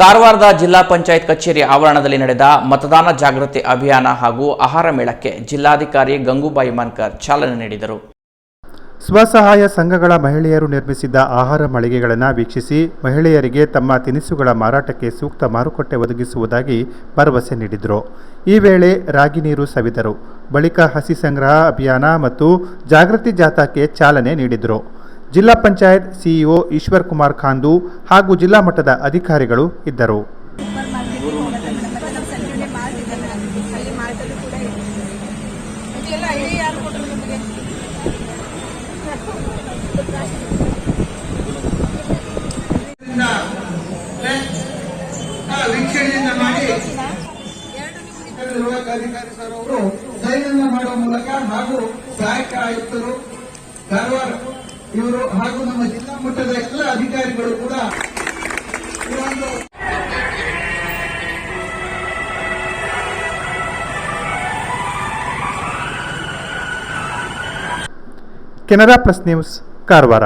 ಕಾರವಾರದ ಜಿಲ್ಲಾ ಪಂಚಾಯತ್ ಕಚೇರಿ ಆವರಣದಲ್ಲಿ ನಡೆದ ಮತದಾನ ಜಾಗೃತಿ ಅಭಿಯಾನ ಹಾಗೂ ಆಹಾರ ಮೇಳಕ್ಕೆ ಜಿಲ್ಲಾಧಿಕಾರಿ ಗಂಗೂಬಾಯಿ ಮಾನ್ಕರ್ ಚಾಲನೆ ನೀಡಿದರು. ಸ್ವಸಹಾಯ ಸಂಘಗಳ ಮಹಿಳೆಯರು ನಿರ್ಮಿಸಿದ್ದ ಆಹಾರ ಮಳಿಗೆಗಳನ್ನು ವೀಕ್ಷಿಸಿ ಮಹಿಳೆಯರಿಗೆ ತಮ್ಮ ತಿನಿಸುಗಳ ಮಾರಾಟಕ್ಕೆ ಸೂಕ್ತ ಮಾರುಕಟ್ಟೆ ಒದಗಿಸುವುದಾಗಿ ಭರವಸೆ ನೀಡಿದರು. ಈ ವೇಳೆ ರಾಗಿ ನೀರು ಸವಿದರು. ಬಳಿಕ ಹಸಿ ಸಂಗ್ರಹ ಅಭಿಯಾನ ಮತ್ತು ಜಾಗೃತಿ ಜಾಥಾಕ್ಕೆ ಚಾಲನೆ ನೀಡಿದರು. ಜಿಲ್ಲಾ ಪಂಚಾಯತ್ ಸಿಇಒ ಈಶ್ವರ್ ಕುಮಾರ್ ಖಾಂದು ಹಾಗೂ ಜಿಲ್ಲಾ ಮಟ್ಟದ ಅಧಿಕಾರಿಗಳು ಇದ್ದರು. ಅಧಿಕಾರಿ ಸರ್ ಅವರು ಸೈನ್ ಮಾಡುವ ಮೂಲಕ ಹಾಗೂ ಸಹಾಯಕ ಆಯುಕ್ತರು ಕಾರವಾರ ಇವರು ಹಾಗೂ ನಮ್ಮ ಜಿಲ್ಲಾ ಮಟ್ಟದ ಎಲ್ಲ ಅಧಿಕಾರಿಗಳು ಕೂಡ ಈ ಒಂದು ಕೆನರಾ ಪ್ಲಸ್ ನ್ಯೂಸ್ ಕಾರವಾರ